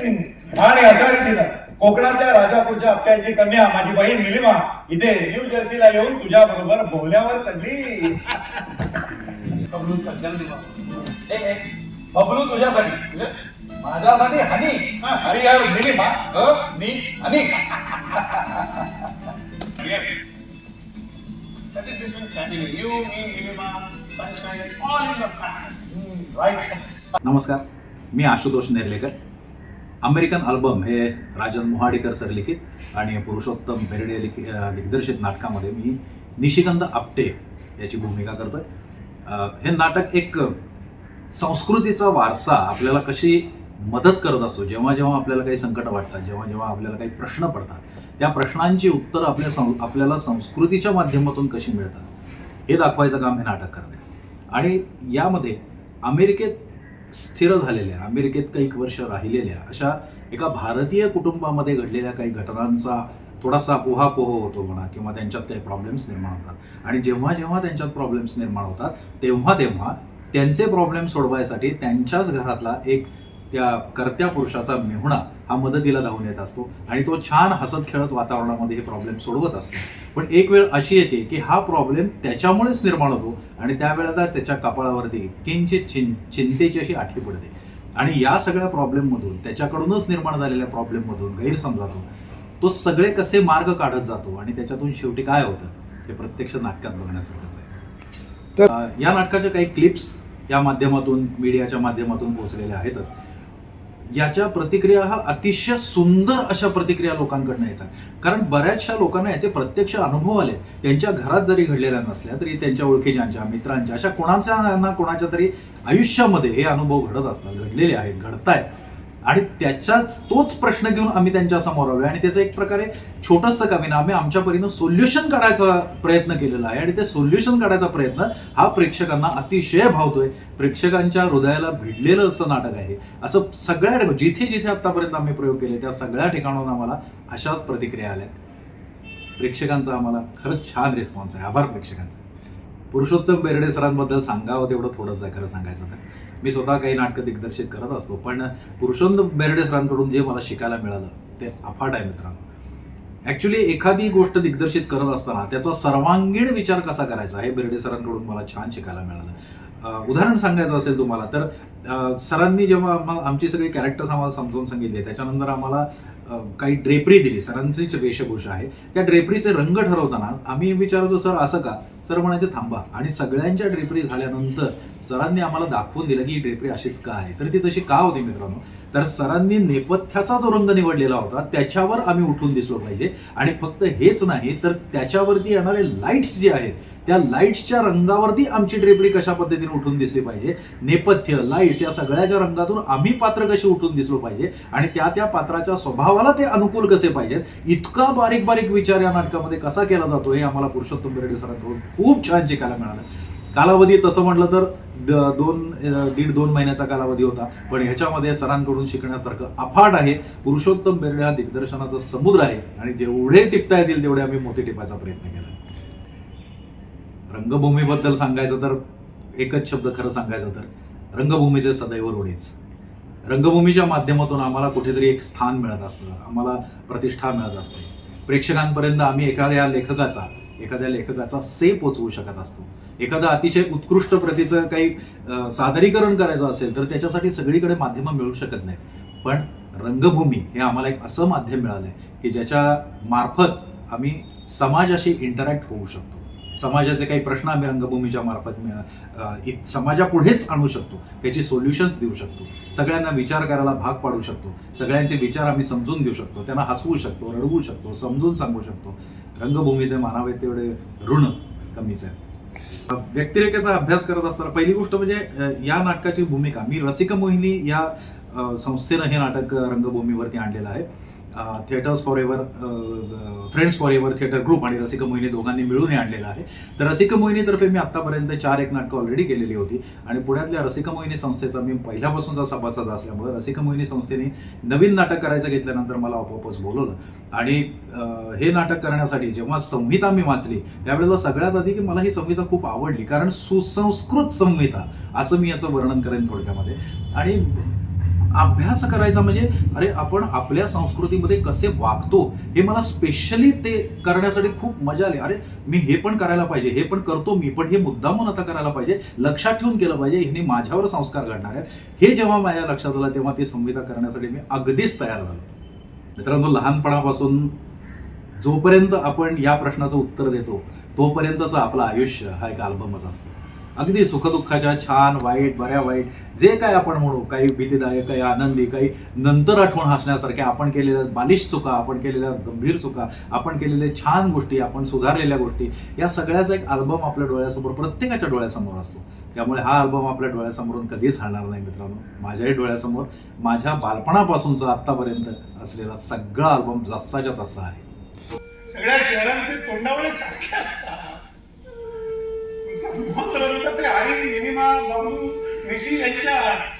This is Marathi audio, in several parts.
आणि अशा रीतीनं कोकणाच्या राजापूरच्या हप्त्यांची कन्या माझी बहीण निलिमा इथे न्यू जर्सीला येऊन तुझ्या बरोबर बोहल्यावर चढली. कबलून सज्जन दिवा. ए, ए, बबलू तुझ्यासाठी. माझ्यासाठी हनी. अरे यार निलिमा नि honey That is between family. You, me, Nilima, Sunshine, all in the family. Right नमस्कार मी आशुतोष नेर्लेकर. अमेरिकन अल्बम हे राजन मोहाडीकर सर लिखित आणि पुरुषोत्तम बेर्डे लिखित दिग्दर्शित नाटकामध्ये मी निशिकांत आपटे याची भूमिका करतोय. हे नाटक एक संस्कृतीचा वारसा आपल्याला कशी मदत करत असतो जेव्हा जेव्हा आपल्याला काही संकट वाटतात जेव्हा जेव्हा आपल्याला काही प्रश्न पडतात त्या प्रश्नांची उत्तरं आपल्या सं आपल्याला संस्कृतीच्या माध्यमातून कशी मिळतात हे दाखवायचं काम हे नाटक करते आणि यामध्ये अमेरिकेत स्थिर झालेल्या अमेरिकेत काही वर्ष राहिलेल्या अशा एका भारतीय कुटुंबामध्ये घडलेल्या काही घटनांचा थोडासा ओहापोह होतो म्हणा किंवा त्यांच्यात काही प्रॉब्लेम्स निर्माण होतात. आणि जेव्हा जेव्हा त्यांच्यात प्रॉब्लेम्स निर्माण होतात तेव्हा तेव्हा त्यांचे प्रॉब्लेम सोडवायसाठी त्यांच्याच घरातला एक त्या कर्त्या पुरुषाचा मेहुणा हा मदतीला धावून येत असतो आणि तो छान हसत खेळत वातावरणामध्ये हे प्रॉब्लेम सोडवत असतो. पण एक वेळ अशी येते की हा प्रॉब्लेम त्याच्यामुळेच निर्माण होतो आणि त्यावेळेला त्याच्या कपाळावरती किंचित चिं चिंतेची अशी आठी पडते. आणि या सगळ्या प्रॉब्लेममधून त्याच्याकडूनच निर्माण झालेल्या प्रॉब्लेममधून गैरसमजातून तो सगळे कसे मार्ग काढत जातो आणि त्याच्यातून शेवटी काय होतं हे प्रत्यक्ष नाटकात बघण्यासारखंच आहे. तर- या नाटकाच्या काही क्लिप्स या माध्यमातून मीडियाच्या माध्यमातून पोहोचलेल्या आहेतच. याच्या प्रतिक्रिया हा अतिशय सुंदर अशा प्रतिक्रिया लोकांकडनं येतात. कारण बऱ्याचशा लोकांना याचे प्रत्यक्ष अनुभव आले त्यांच्या घरात जरी घडलेल्या नसल्या तरी त्यांच्या ओळखीच्यांच्या मित्रांच्या अशा कोणाच्या ना कोणाच्या तरी आयुष्यामध्ये हे अनुभव घडत असतात घडलेले आहेत घडतायत. आणि त्याच्याच तोच प्रश्न घेऊन आम्ही त्यांच्यासमोर आलोय. आणि त्याचं एक प्रकारे छोटंसं कमी ना आम्ही आमच्या परीनं सोल्युशन काढायचा प्रयत्न केलेला आहे. आणि ते सोल्युशन काढायचा प्रयत्न हा प्रेक्षकांना अतिशय भावतोय. प्रेक्षकांच्या हृदयाला भिडलेलं असं नाटक आहे. असं सगळ्या जिथे जिथे आतापर्यंत आम्ही प्रयोग केले त्या सगळ्या ठिकाणाहून आम्हाला अशाच प्रतिक्रिया आल्या. प्रेक्षकांचा आम्हाला खरंच छान रिस्पॉन्स आहे. आभार प्रेक्षकांचा. पुरुषोत्तम बेर्डे सरांबद्दल सांगावं तेवढं थोडंच आहे खरं सांगायचं तर. मी स्वतः काही नाटकं दिग्दर्शित करत असतो पण पुरुषोत्तम बेर्डे सरांकडून जे मला शिकायला मिळालं ते अफाट आहे मित्रांनो. ॲक्च्युली एखादी गोष्ट दिग्दर्शित करत असताना त्याचा सर्वांगीण विचार कसा करायचा हे बेर्डे सरांकडून मला छान शिकायला मिळालं. उदाहरण सांगायचं असेल तुम्हाला तर सरांनी जेव्हा आम्हा- आमची सगळी कॅरेक्टर्स आम्हाला समजून सांगितले त्याच्यानंतर आम्हाला काही ड्रेपरी दिली. सरांचीच वेशभूषा आहे. त्या ड्रेपरीचे रंग ठरवताना आम्ही विचारतो सर असं का? सर म्हणायचे थांबा. आणि सगळ्यांच्या ड्रेपरी झाल्यानंतर सरांनी आम्हाला दाखवून दिलं की ही ड्रेपरी अशीच का आहे. तर ती तशी का होती मित्रांनो? तर सरांनी नेपथ्याचा जो रंग निवडलेला होता. त्याच्यावर आम्ही उठून दिसलो पाहिजे. आणि फक्त हेच नाही तर त्याच्यावरती येणारे लाईट्स जे आहेत त्या लाईट्सच्या रंगावरती आमची ड्रेपरी कशा पद्धतीने उठून दिसली पाहिजे? नेपथ्य लाईट्स या सगळ्याच्या रंगातून आम्ही पात्र कशी उठून दिसलो पाहिजे? आणि त्या त्या पात्राच्या स्वभावाला ते अनुकूल कसे पाहिजेत? इतका बारीक बारीक विचार या नाटकामध्ये कसा केला जातो हे आम्हाला पुरुषोत्तम बेर्डे सरांकडून खूप छान शिकायला मिळालं. कालावधी तसं म्हटलं तर दोन दीड दोन महिन्याचा कालावधी होता. पण ह्याच्यामध्ये सरांकडून शिकण्यासारखं अफाट आहे. पुरुषोत्तम बेर्डे हा दिग्दर्शनाचा समुद्र आहे. आणि जेवढे टिपता येतील तेवढे आम्ही मोठे टिपायचा प्रयत्न केला. रंगभूमीबद्दल सांगायचं तर एकच शब्द खरं सांगायचं तर रंगभूमीचे सदैव रोडीच. रंगभूमीच्या माध्यमातून आम्हाला कुठेतरी एक स्थान मिळत असतं. आम्हाला प्रतिष्ठा मिळत असते. प्रेक्षकांपर्यंत आम्ही एखाद्या लेखकाचा एखाद्या लेखकाचा से पोचवू शकत असतो. एखादं अतिशय उत्कृष्ट प्रतीचं काही सादरीकरण करायचं असेल तर त्याच्यासाठी सगळीकडे माध्यमं मिळू शकत नाहीत. पण रंगभूमी हे आम्हाला एक असं माध्यम मिळालं आहे की ज्याच्या मार्फत आम्ही समाजाशी इंटरॅक्ट होऊ शकतो. समाजाचे काही प्रश्न आम्ही रंगभूमीच्या मार्फत मिळ- समाजापुढेच आणू शकतो. त्याची सोल्युशन्स देऊ शकतो. सगळ्यांना विचार करायला भाग पाडू शकतो. सगळ्यांचे विचार आम्ही समजून घेऊ शकतो. त्यांना हसवू शकतो रडवू शकतो समजून सांगू शकतो. रंगभूमीचे मानावे तेवढे ऋण कमीच आहे व्यक्तिरेखेचा अभ्यास करत असताना पहिली गोष्ट म्हणजे या नाटकाची भूमिका. मी रसिक मोहिनी या संस्थेनं हे नाटक रंगभूमीवरती आणलेलं आहे. Theatres forever friends forever theatre group आणि रसिक मोहिनी दोघांनी मिळून आणलेला आहे. तर रसिक मोहिनीतर्फे मी आत्तापर्यंत चार एक नाटकं ऑलरेडी केलेली होती. आणि पुण्यातल्या रसिक मोहिनी संस्थेचा मी पहिल्यापासूनचा सभासद असल्यामुळे रसिक मोहिनी संस्थेने नवीन नाटक करायचं घेतल्यानंतर मला आपोआपच बोलवलं. आणि हे नाटक करण्यासाठी जेव्हा संहिता मी वाचली त्यावेळेला सगळ्यात आधी की मला ही संहिता खूप आवडली. कारण सुसंस्कृत संहिता असं मी याचं वर्णन करेन थोडक्यामध्ये. आणि अभ्यास करायचा म्हणजे अरे आपण आपल्या संस्कृतीमध्ये कसे वागतो हे मला स्पेशली ते करण्यासाठी खूप मजा आली. अरे मी हे पण करायला पाहिजे हे पण करतो मी पण हे मुद्दामून आता करायला पाहिजे लक्षात ठेवून केलं पाहिजे ह्याने माझ्यावर संस्कार घडणार आहेत. हे जेव्हा माझ्या लक्षात आलं तेव्हा ती संहिता करण्यासाठी मी अगदीच तयार झालो. मित्रांनो लहानपणापासून जोपर्यंत आपण या प्रश्नाचं उत्तर देतो तोपर्यंतचं आपलं आयुष्य हा एक अल्बमच असतो. अगदी सुखदुःखाच्या छान वाईट बऱ्या वाईट जे काय आपण म्हणू काही भीतीदायक काही आनंदी काही नंतर आठवण हसण्यासारख्या आपण केलेल्या बालिश चुका आपण केलेल्या गंभीर चुका आपण केलेल्या छान गोष्टी आपण सुधारलेल्या गोष्टी या सगळ्याचा एक अल्बम आपल्या डोळ्यासमोर प्रत्येकाच्या डोळ्यासमोर असतो. त्यामुळे हा अल्बम आपल्या डोळ्यासमोरून कधीच हलणार नाही मित्रांनो. माझ्याही डोळ्यासमोर माझ्या बालपणापासूनचा आत्तापर्यंत असलेला सगळा अल्बम जसाच्या तसा आहे. सगळ्या शहरांचे तोंडावळे सारखे असतात. ते हरी निनिमा बाबू निशी यांच्या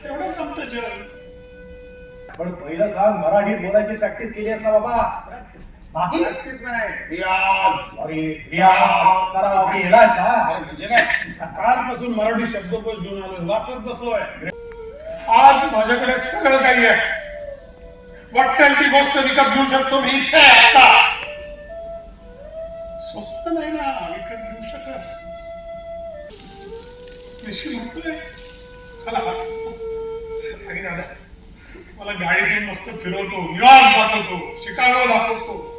एवढंच आमचं जग. पण पहिलं सांग मराठीत बोलायची प्रॅक्टिस केली आहेस ना बाबा. नाही प्रॅक्टिस नाही. रियाज. अरे रियाज, सराव केलास ना अरे म्हणजे काय? कालपासून मराठी शब्दकोश घेऊन आलोय वाचत बसलोय. आज माझ्याकडे सगळं काही आहे. वाटेल ती गोष्ट विकत घेऊ शकतो मी इथे आता. स्वस्त नाही ना. कशी म्हणतोय चला. आणि दादा मला गाडीतून मस्त फिरवतो. न्यूयॉर्क दाखवतो. शिकागो दाखवतो.